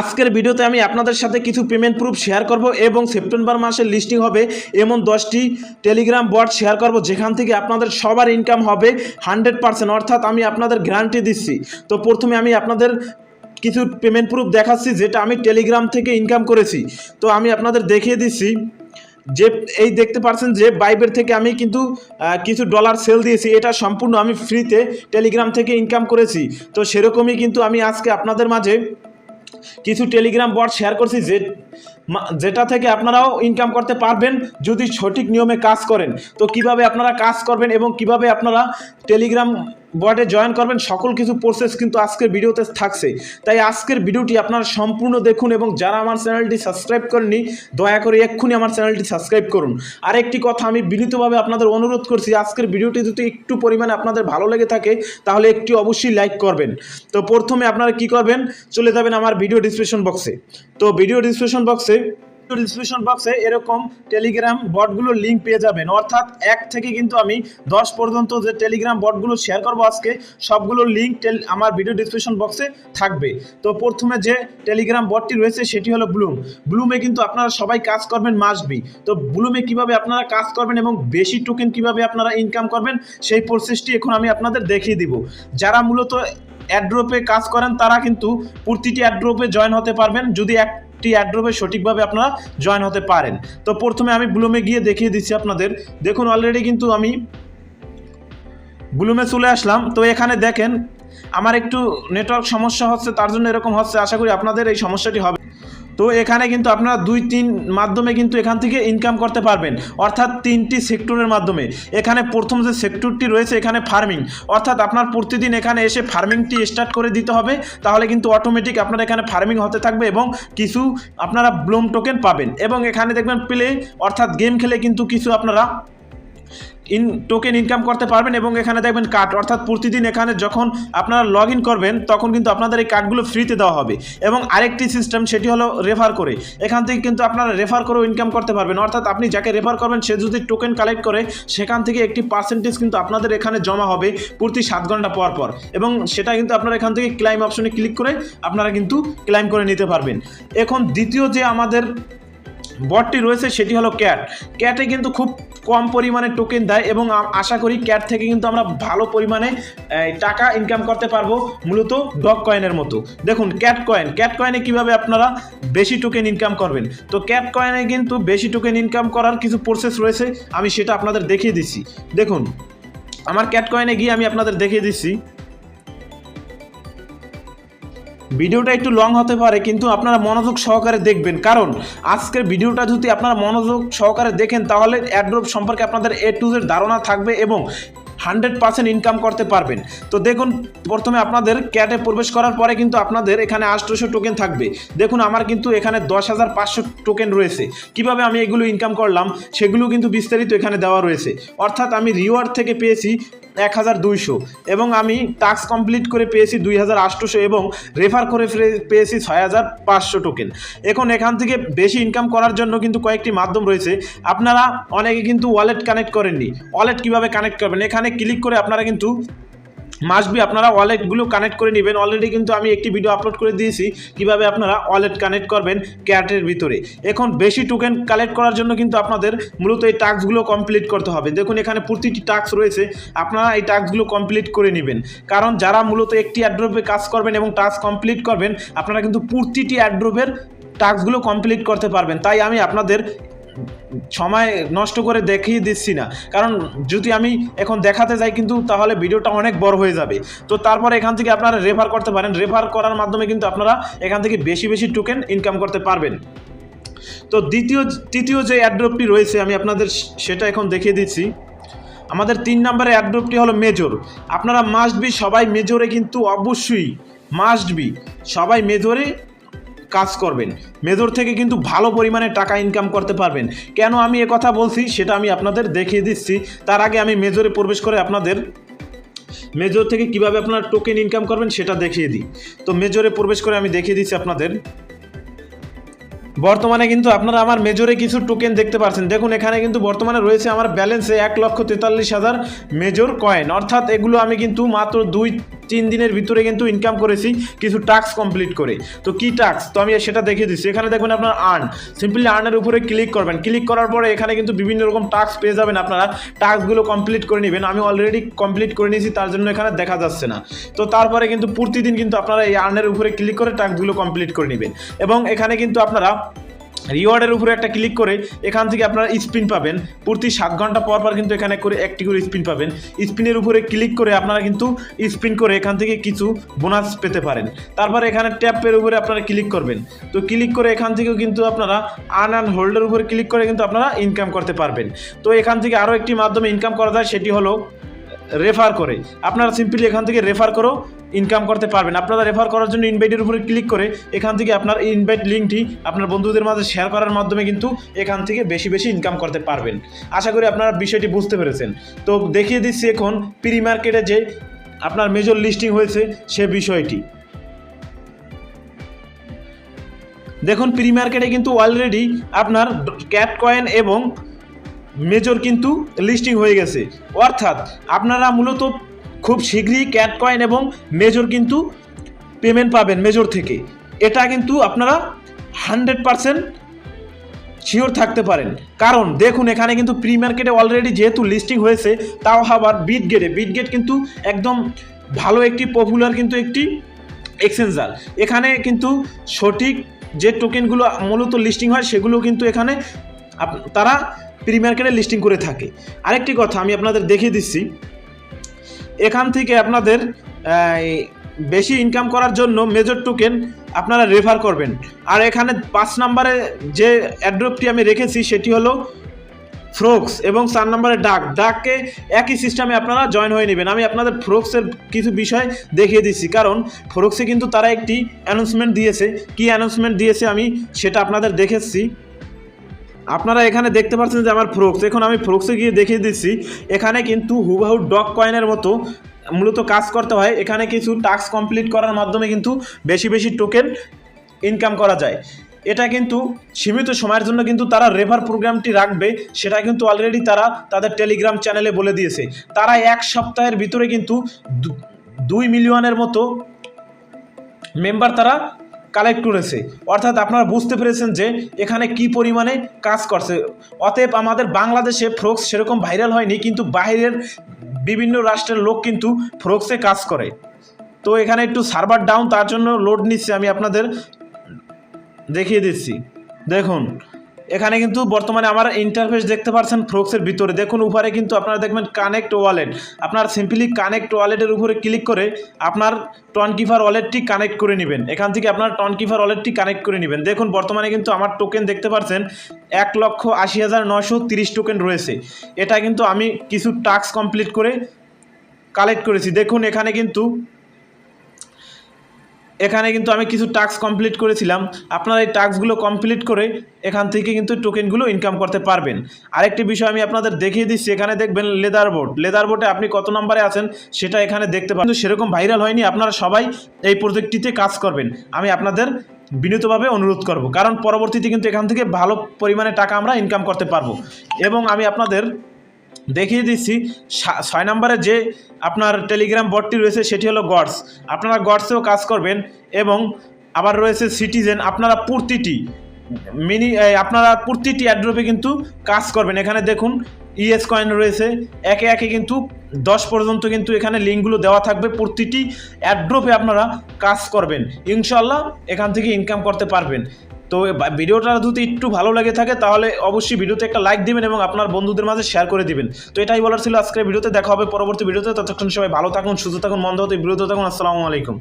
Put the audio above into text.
আজকের ভিডিওতে আমি আপনাদের সাথে কিছু পেমেন্ট প্রুফ শেয়ার করব এবং সেপ্টেম্বর মাসে লিস্টিং হবে এমন দশটি টেলিগ্রাম বট শেয়ার করব, যেখান থেকে আপনাদের সবার ইনকাম হবে হান্ড্রেড পার্সেন্ট অর্থাৎ আমি আপনাদের গ্যারান্টি দিচ্ছি। তো প্রথমে আমি আপনাদের কিছু পেমেন্ট প্রুফ দেখাচ্ছি, যেটা আমি টেলিগ্রাম থেকে ইনকাম করেছি। তো আমি আপনাদের দেখিয়ে দিচ্ছি যে, এই দেখতে পাচ্ছেন যে বাইবের থেকে আমি কিন্তু কিছু ডলার সেল দিয়েছি। এটা সম্পূর্ণ আমি ফ্রিতে টেলিগ্রাম থেকে ইনকাম করেছি। তো সেরকমই কিন্তু আমি আজকে আপনাদের মাঝে কিছু টেলিগ্রাম বট শেয়ার করছি যে যেটা থেকে আপনারাও ইনকাম করতে পারবেন যদি সঠিক নিয়মে কাজ করেন। তো কীভাবে আপনারা কাজ করবেন এবং কীভাবে আপনারা টেলিগ্রাম বটে জয়েন করবেন, সকল কিছু প্রসেস কিন্তু আজকের ভিডিওতে থাকছে। তাই আজকের ভিডিওটি আপনারা সম্পূর্ণ দেখুন এবং যারা আমার চ্যানেলটি সাবস্ক্রাইব করেননি, দয়া করে এক্ষুনি আমার চ্যানেলটি সাবস্ক্রাইব করুন। আর একটি কথা আমি বিনীতভাবে আপনাদের অনুরোধ করছি, আজকের ভিডিওটি যদি একটু পরিমাণে আপনাদের ভালো লেগে থাকে, তাহলে একটি অবশ্যই লাইক করবেন। তো প্রথমে আপনারা কি করবেন, চলে যাবেন আমার ভিডিও ডিসক্রিপশন বক্সে তো ভিডিও ডিসক্রিপশন বক্সে ডিসক্রিপশন বক্সে এরকম টেলিগ্রাম বটগুলোর লিঙ্ক পেয়ে যাবেন। অর্থাৎ এক থেকে কিন্তু আমি দশ পর্যন্ত যে টেলিগ্রাম বটগুলো শেয়ার করব আজকে, সবগুলোর লিঙ্ক আমার ভিডিও ডিসক্রিপশন বক্সে থাকবে। তো প্রথমে যে টেলিগ্রাম বটটি রয়েছে, সেটি হলো ব্লুম ব্লুমে কিন্তু আপনারা সবাই কাজ করবেন মাসবি তো ব্লুমে কীভাবে আপনারা কাজ করবেন এবং বেশি টোকেন কীভাবে আপনারা ইনকাম করবেন, সেই প্রসেসটি এখন আমি আপনাদের দেখিয়ে দিব। যারা মূলত অ্যাড্রোপে কাজ করেন, তারা কিন্তু প্রতিটি অ্যাড্রোপে জয়েন হতে পারবেন। যদি একটি অ্যাড্রপে সঠিকভাবে আপনারা জয়েন হতে পারেন। তো প্রথমে আমি ব্লুমে গিয়ে দেখিয়ে দিচ্ছি আপনাদের। দেখুন অলরেডি কিন্তু আমি ব্লুমে চলে আসলাম। তো এখানে দেখেন, আমার একটু নেটওয়ার্ক সমস্যা হচ্ছে, তার জন্য এরকম হচ্ছে। আশা করি আপনাদের এই সমস্যাটি হবে। তো এখানে কিন্তু আপনারা দুই, তিন মাধ্যমে কিন্তু এখান থেকে ইনকাম করতে পারবেন। অর্থাৎ তিনটি সেক্টরের মাধ্যমে। এখানে প্রথম যে সেক্টরটি রয়েছে, এখানে ফার্মিং অর্থাৎ আপনার প্রতিদিন এখানে এসে ফার্মিংটি স্টার্ট করে দিতে হবে। তাহলে কিন্তু অটোমেটিক আপনার এখানে ফার্মিং হতে থাকবে এবং কিছু আপনারা ব্লুম টোকেন পাবেন। এবং এখানে দেখবেন প্লে অর্থাৎ গেম খেলে কিন্তু কিছু আপনারা ইন টোকেন ইনকাম করতে পারবেন এবং এখানে দেখবেন কার্ড অর্থাৎ প্রতিদিন এখানে যখন আপনারা লগ করবেন, তখন কিন্তু আপনাদের এই কার্ডগুলো ফ্রিতে দেওয়া হবে। এবং আরেকটি সিস্টেম সেটি হলো রেফার করে। এখান থেকে কিন্তু আপনারা রেফার করেও ইনকাম করতে পারবেন। অর্থাৎ আপনি যাকে রেফার করবেন, সে যদি টোকেন কালেক্ট করে, সেখান থেকে একটি পার্সেন্টেজ কিন্তু আপনাদের এখানে জমা হবে প্রতি সাত ঘণ্টা পর পর। এবং সেটা কিন্তু আপনারা এখান থেকে ক্লাইম অপশনে ক্লিক করে আপনারা কিন্তু ক্লাইম করে নিতে পারবেন। এখন দ্বিতীয় যে আমাদের বটটি রয়েছে, সেটি হলো ক্যাট। ক্যাটে কিন্তু খুব কম পরিমাণে টোকেন দেয় এবং আশা করি ক্যাট থেকে কিন্তু আমরা ভালো পরিমাণে টাকা ইনকাম করতে পারব মূলত ডগ কয়েনের মতো। দেখুন, ক্যাট কয়েন ক্যাট কয়েনে কীভাবে আপনারা বেশি টোকেন ইনকাম করবেন? তো ক্যাট কয়েনে কিন্তু বেশি টোকেন ইনকাম করার কিছু প্রসেস রয়েছে, আমি সেটা আপনাদের দেখিয়ে দিচ্ছি। দেখুন, আমার ক্যাট কয়েনে গিয়ে আমি আপনাদের দেখিয়ে দিচ্ছি। ভিডিওটা একটু লং হতে পারে, কিন্তু আপনারা মনোযোগ সহকারে দেখবেন। কারণ, আজকের ভিডিওটা যদি আপনারা মনোযোগ সহকারে দেখেন, তাহলে অ্যাড্রপ সম্পর্কে আপনাদের এ টু জেড ধারণা থাকবে এবং হান্ড্রেড পার্সেন্ট ইনকাম করতে পারবেন। তো দেখুন, প্রথমে আপনাদের ক্যাটে প্রবেশ করার পরে কিন্তু আপনাদের এখানে আটশোশো টোকেন থাকবে। দেখুন, আমার কিন্তু এখানে দশ হাজার পাঁচশো টোকেন রয়েছে। কীভাবে আমি এগুলো ইনকাম করলাম, সেগুলো কিন্তু বিস্তারিত এখানে দেওয়া রয়েছে। অর্থাৎ আমি রিওয়ার্ড থেকে পেয়েছি এক হাজার দুইশো। এবং আমি টাস্ক কমপ্লিট করে পেয়েছি দুই হাজার আটশোশো এবং রেফার করে পেয়েছি ছয় হাজার পাঁচশো টোকেন এখন এখান থেকে বেশি ইনকাম করার জন্য কিন্তু কয়েকটি মাধ্যম রয়েছে। আপনারা অনেকে কিন্তু ওয়ালেট কানেক্ট করেননি। ওয়ালেট কীভাবে কানেক্ট করবেন? এখানে ক্লিক করে আপনারা কিন্তু মাসবি আপনারা ওয়ালেটগুলো কানেক্ট করে নেবেন। অলরেডি কিন্তু আমি একটি ভিডিও আপলোড করে দিয়েছি কীভাবে আপনারা ওয়ালেট কানেক্ট করবেন ক্যাটের ভিতরে। এখন বেশি টোকেন কালেক্ট করার জন্য কিন্তু আপনাদের মূলত এই টাস্কগুলো কমপ্লিট করতে হবে। দেখুন, এখানে প্রতিটি টাস্ক রয়েছে। আপনারা এই টাস্কগুলো কমপ্লিট করে নেবেন। কারণ যারা মূলত একটি অ্যাড্রপে কাজ করবেন এবং টাস্ক কমপ্লিট করবেন, আপনারা কিন্তু প্রতিটি অ্যাড্রপের টাস্কগুলো কমপ্লিট করতে পারবেন। তাই আমি আপনাদের সময় নষ্ট করে দেখিয়ে দিচ্ছি না। কারণ যদি আমি এখন দেখাতে যাই কিন্তু তাহলে ভিডিওটা অনেক বড় হয়ে যাবে। তো তারপরে এখান থেকে আপনারা রেফার করতে পারেন। রেফার করার মাধ্যমে কিন্তু আপনারা এখান থেকে বেশি বেশি টোকেন ইনকাম করতে পারবেন। তো দ্বিতীয়, তৃতীয় যে অ্যাড্রপটি রয়েছে, আমি আপনাদের সেটা এখন দেখিয়ে দিচ্ছি। আমাদের তিন নম্বরের অ্যাড্রপটি হলো মেজর আপনারা মাস্ট বি সবাই মেজরে কিন্তু অবশ্যই মাস্ট বি সবাই মেজরে কাজ করবেন। মেজর থেকে কিন্তু ভালো পরিমাণে টাকা ইনকাম করতে পারবেন। কেন আমি কথা বলছি সেটা আমি আপনাদের দেখিয়ে দিচ্ছি। তার আগে আমি মেজরে প্রবেশ করে আপনাদের মেজর থেকে কীভাবে আপনারা টোকেন ইনকাম করবেন সেটা দেখিয়ে দিই। তো মেজরে প্রবেশ করে আমি দেখিয়ে দিচ্ছি আপনাদের। বর্তমানে কিন্তু আপনারা আমার মেজরে কিছু টোকেন দেখতে পাচ্ছেন দেখুন, এখানে কিন্তু বর্তমানে রয়েছে আমার ব্যালেন্সে এক লক্ষ তেতাল্লিশ হাজার মেজর কয়েন অর্থাৎ এগুলো আমি কিন্তু মাত্র দুই তিন দিনের ভিতরে কিন্তু ইনকাম করেছি, কিছু টাস্ক কমপ্লিট করে। তো কি টাস্ক তো আমি সেটা দেখিয়ে দিচ্ছি। এখানে দেখবেন আপনার আর্ন সিম্পলি আর্নের উপরে ক্লিক করবেন। ক্লিক করার পরে এখানে কিন্তু বিভিন্ন রকম টাস্ক পেয়ে যাবেন আপনারা। টাস্কগুলো কমপ্লিট করে নেবেন। আমি অলরেডি কমপ্লিট করে নিয়েছি, তার জন্য এখানে দেখা যাচ্ছে না। তো তারপরে কিন্তু প্রতিদিন কিন্তু আপনারা এই আর্নের উপরে ক্লিক করে টাস্কগুলো কমপ্লিট করে নেবেন। এবং এখানে কিন্তু আপনারা রিওয়ার্ডের উপরে একটা ক্লিক করে এখান থেকে আপনারা স্পিন পাবেন। প্রতি সাত ঘণ্টা পর পর কিন্তু এখানে করে একটি করে স্পিন পাবেন। স্পিনের উপরে ক্লিক করে আপনারা কিন্তু স্পিন করে এখান থেকে কিছু বোনাস পেতে পারেন। তারপরে এখানে ট্যাপের উপরে আপনারা ক্লিক করবেন। তো ক্লিক করে এখান থেকেও কিন্তু আপনারা আর্ন অ্যান্ড হোল্ডের উপরে ক্লিক করে কিন্তু আপনারা ইনকাম করতে পারবেন। তো এখান থেকে আরও একটি মাধ্যমে ইনকাম করা যায়, সেটি হলো রেফার করে। আপনারা সিম্পলি এখান থেকে রেফার করেও ইনকাম করতে পারবেন। আপনারা রেফার করার জন্য ইনভাইটের উপরে ক্লিক করে এখান থেকে আপনার ইনভাইট লিঙ্কটি আপনার বন্ধুদের মাঝে শেয়ার করার মাধ্যমে কিন্তু এখান থেকে বেশি বেশি ইনকাম করতে পারবেন। আশা করি আপনারা বিষয়টি বুঝতে পেরেছেন। তো দেখিয়ে দিচ্ছি এখন প্রি মার্কেটে যে আপনার মেজর লিস্টিং হয়েছে সে বিষয়টি। দেখুন প্রি মার্কেটে কিন্তু অলরেডি আপনার ক্যাট কয়েন এবং মেজর কিন্তু লিস্টিং হয়ে গেছে। অর্থাৎ আপনারা মূলত খুব শীঘ্রই ক্যাট কয়েন এবং মেজর কিন্তু পেমেন্ট পাবেন মেজর থেকে। এটা কিন্তু আপনারা হান্ড্রেড পারসেন্ট শিওর থাকতে পারেন। কারণ দেখুন, এখানে কিন্তু প্রি মার্কেটে অলরেডি যেহেতু লিস্টিং হয়েছে, তাও আবার বিট গেটে বিট গেট কিন্তু একদম ভালো একটি পপুলার কিন্তু একটি এক্সচেঞ্জার এখানে কিন্তু সঠিক যে টোকেনগুলো মূলত লিস্টিং হয়, সেগুলো কিন্তু এখানে তারা প্রি মার্কেটে লিস্টিং করে থাকে। আরেকটি কথা আমি আপনাদের দেখিয়ে দিচ্ছি। এখান থেকে আপনাদের বেশি ইনকাম করার জন্য মেজর টোকেন আপনারা রেফার করবেন। আর এখানে পাঁচ নাম্বারে যে অ্যাড্রপটি আমি রেখেছি সেটি হলো ফ্রোক্স এবং চার নম্বরে ডাক ডাককে একই সিস্টেমে আপনারা জয়েন হয়ে নেবেন। আমি আপনাদের ফ্রোক্সের কিছু বিষয় দেখিয়ে দিচ্ছি। কারণ ফ্রোক্সে কিন্তু তারা একটি অ্যানাউন্সমেন্ট দিয়েছে। কি অ্যানাউন্সমেন্ট দিয়েছে আমি সেটা আপনাদের দেখেছি। আপনারা এখানে দেখতে পাচ্ছেন যে আমার ফ্রোক্স এখন আমি ফ্রোক্সে গিয়ে দেখিয়ে দিচ্ছি, এখানে কিন্তু হুবাহু ডগ কয়েনের মতো মূলত কাজ করতে হয়। এখানে কিছু টাস্ক কমপ্লিট করার মাধ্যমে কিন্তু বেশি বেশি টোকেন ইনকাম করা যায়। এটা কিন্তু সীমিত সময়ের জন্য কিন্তু তারা রেফার প্রোগ্রামটি রাখবে, সেটা কিন্তু অলরেডি তারা তাদের টেলিগ্রাম চ্যানেলে বলে দিয়েছে। তারা এক সপ্তাহের ভিতরে কিন্তু দুই মিলিয়নের মতো মেম্বার তারা কালেক্ট করেছে। অর্থাৎ আপনারা বুঝতে পেরেছেন যে এখানে কি পরিমাণে কাজ করছে। অতএব আমাদের বাংলাদেশে ফ্রক্স সেরকম ভাইরাল হয়নি, কিন্তু বাইরের বিভিন্ন রাষ্ট্রের লোক কিন্তু ফ্রক্সে কাজ করে। তো এখানে একটু সার্ভার ডাউন তার জন্য লোড নিচ্ছে, আমি আপনাদের দেখিয়ে দিচ্ছি। দেখুন এখানে কিন্তু বর্তমানে আমার ইন্টারফেস দেখতে পাচ্ছেন ফ্রোক্সের ভিতরে। দেখুন, উপরে কিন্তু আপনারা দেখবেন কানেক্ট ওয়ালেট আপনার সিম্পলি কানেক্ট ওয়ালেটের উপরে ক্লিক করে আপনার টনকিফার ওয়ালেটটি কানেক্ট করে নেবেন। এখান থেকে আপনার টনকিফার ওয়ালেটটি কানেক্ট করে নেবেন। দেখুন, বর্তমানে কিন্তু আমার টোকেন দেখতে পাচ্ছেন এক লক্ষ আশি হাজার নশো তিরিশ টোকেন রয়েছে। এটা কিন্তু আমি কিছু টাস্ক কমপ্লিট করে কালেক্ট করেছি। দেখুন, এখানে কিন্তু এখানে কিন্তু আমি কিছু টাস্ক কমপ্লিট করেছিলাম। আপনারা এই টাস্কগুলো কমপ্লিট করে এখান থেকে কিন্তু টোকেনগুলো ইনকাম করতে পারবেন। আরেকটি বিষয় আমি আপনাদের দেখিয়ে দিচ্ছি, এখানে দেখবেন লেদার বোর্ড লেদার বোর্ডে আপনি কত নম্বরে আছেন সেটা এখানে দেখতে পাবেন। সেরকম ভাইরাল হয়নি, আপনারা সবাই এই প্রজেক্টটিতে কাজ করবেন। আমি আপনাদের বিনীতভাবে অনুরোধ করব, কারণ পরবর্তীতে কিন্তু এখান থেকে ভালো পরিমাণে টাকা আমরা ইনকাম করতে পারব। এবং আমি আপনাদের দেখিয়ে দিচ্ছি। ছয় নম্বরে যে আপনার টেলিগ্রাম বটটি রয়েছে, সেটি হলো গডস। আপনারা গডসেও কাজ করবেন এবং আবার রয়েছে সিটিজেন। আপনারা প্রতিটি মিনি আপনারা প্রতিটি অ্যাড্রপে কিন্তু কাজ করবেন। এখানে দেখুন, ইএস কয়েন রয়েছে। একে একে কিন্তু দশ পর্যন্ত কিন্তু এখানে লিঙ্কগুলো দেওয়া থাকবে। প্রতিটি অ্যাড্রপে আপনারা কাজ করবেন। ইনশাল্লাহ এখান থেকে ইনকাম করতে পারবেন। তো ভিডিওটা যদি একটু ভালো লাগে থাকে, তাহলে অবশ্যই ভিডিওতে একটা লাইক দিবেন এবং আপনার বন্ধুদের মাঝে শেয়ার করে দিবেন। তো এটাই বলার ছিল আজকের ভিডিওতে, দেখা হবে পরবর্তী ভিডিওতে। ততক্ষণ সবাই ভালো থাকুন, সুস্থ থাকুন, মন্দ হতে বিরত থাকুন। আসসালামু আলাইকুম।